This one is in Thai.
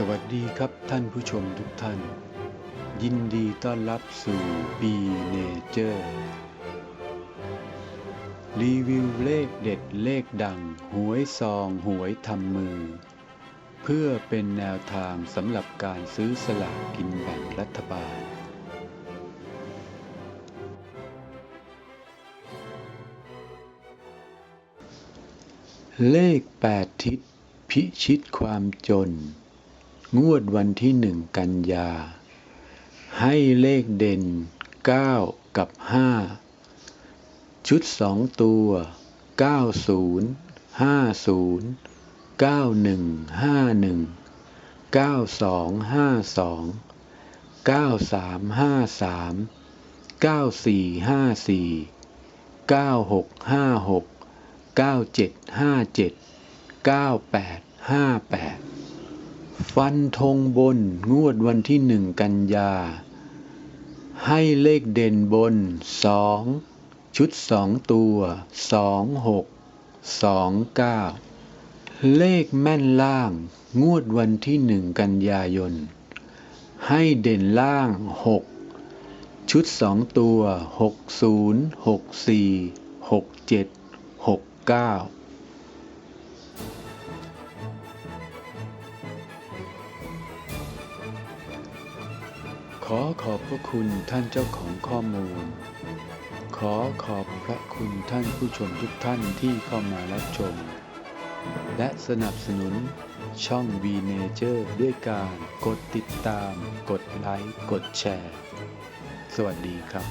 สวัสดีครับท่านผู้ชมทุกท่าน ยินดีต้อนรับสู่ปีเนเจอร์รีวิวเลขเด็ดเลขดัง หวยซองหวยทำมือ เพื่อเป็นแนวทางสำหรับการซื้อสลากกินแบ่งรัฐบาล เลขแปดทิศพิชิตความจน งวดวันที่หนึ่งกันยา ให้เลขเด่น 9 กับ 5 ชุดสองตัว 90 50 91 51 92 52 93 53 94 54 96 56 9757 9858 ฟันธงบน งวดวันที่หนึ่งกันยา ให้เลขเด่นบนสองชุดสองตัวสองหกสองเก้าเลขแม่นล่าง งวดวันที่หนึ่งกันยายน ให้เด่นล่างหกชุดสองตัวหกศูนย์หกสี่หกเจ็ดหกเก้า ขอขอบพระคุณท่านเจ้าของข้อมูล ขอขอบพระคุณท่านผู้ชมทุกท่านที่เข้ามารับชม และสนับสนุนช่อง V Nature ด้วยการกดติดตาม กดไลค์ กดแชร์ สวัสดีครับ